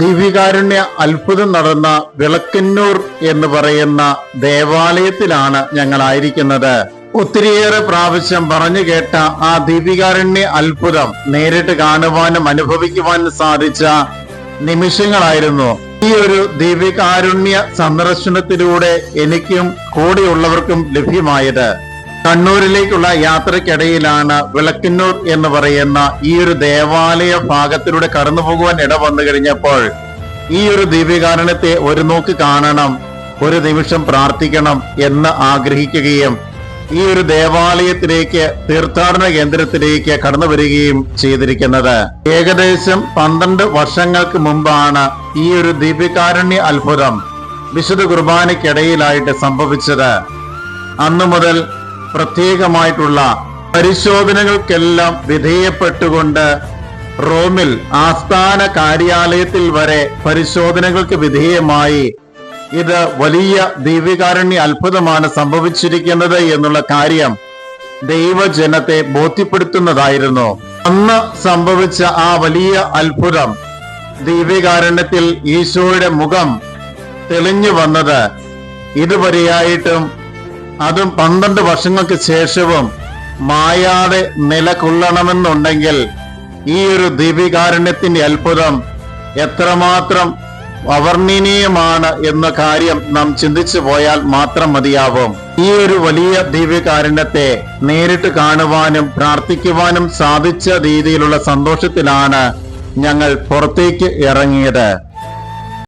ദിവ്യകാരുണ്യ അത്ഭുതം നടന്ന വിളക്കന്നൂർ എന്ന് പറയുന്ന ദേവാലയത്തിലാണ് ഞങ്ങളായിരിക്കുന്നത്. ഒത്തിരിയേറെ പ്രാവശ്യം പറഞ്ഞു കേട്ട ആ ദിവ്യകാരുണ്യ അത്ഭുതം നേരിട്ട് കാണുവാനും അനുഭവിക്കുവാനും സാധിച്ച നിമിഷങ്ങളായിരുന്നു. ഈ ഒരു ദിവ്യകാരുണ്യ സന്ദർശനത്തിലൂടെ എനിക്കും കൂടെയുള്ളവർക്കും ലഭ്യമായത്. കണ്ണൂരിലേക്കുള്ള യാത്രക്കിടയിലാണ് വിളക്കന്നൂർ എന്ന് പറയുന്ന ഈ ഒരു ദേവാലയ ഭാഗത്തിലൂടെ കടന്നു പോകുവാൻ ഇട വന്നു കഴിഞ്ഞപ്പോൾ ഈ ഒരു ദിവ്യകാരണത്തെ ഒരു നോക്ക് കാണണം ഒരു നിമിഷം പ്രാർത്ഥിക്കണം എന്ന് ആഗ്രഹിക്കുകയും ഈ ഒരു ദേവാലയത്തിലേക്ക് തീർത്ഥാടന കേന്ദ്രത്തിലേക്ക് കടന്നു വരികയും ചെയ്തിരിക്കുന്നത്. ഏകദേശം പന്ത്രണ്ട് വർഷങ്ങൾക്ക് മുമ്പാണ് ഈ ഒരു ദിവ്യകാരുണ്യ അത്ഭുതം വിശുദ്ധ കുർബാനയ്ക്കിടയിലായിട്ട് സംഭവിച്ചത്. അന്നു മുതൽ പ്രത്യേകമായിട്ടുള്ള പരിശോധനകൾക്കെല്ലാം വിധേയപ്പെട്ടുകൊണ്ട് റോമിൽ ആസ്ഥാന കാര്യാലയത്തിൽ വരെ പരിശോധനകൾക്ക് വിധേയമായി. ഇത് വലിയ ദൈവികാരണ്യ അത്ഭുതമാണ് സംഭവിച്ചിരിക്കുന്നത് എന്നുള്ള കാര്യം ദൈവജനത്തെ ബോധ്യപ്പെടുത്തുന്നതായിരുന്നു. അന്ന് സംഭവിച്ച ആ വലിയ അത്ഭുതം ദൈവികാരണ്യത്തിൽ ഈശോയുടെ മുഖം തെളിഞ്ഞു വന്നത് ഇതുവരെയായിട്ടും അതും പന്ത്രണ്ട് വർഷങ്ങൾക്ക് ശേഷവും മായാതെ നിലകൊള്ളണമെന്നുണ്ടെങ്കിൽ ഈ ഒരു ദിവ്യകാരുണ്യത്തിന്റെ അത്ഭുതം എത്രമാത്രം അവർണനീയമാണ് എന്ന കാര്യം നാം ചിന്തിച്ചു പോയാൽ മാത്രം മതിയാവും. ഈ ഒരു വലിയ ദിവ്യകാരുണ്യത്തെ നേരിട്ട് കാണുവാനും പ്രാർത്ഥിക്കുവാനും സാധിച്ച രീതിയിലുള്ള സന്തോഷത്തിലാണ് ഞങ്ങൾ പുറത്തേക്ക് ഇറങ്ങിയത്.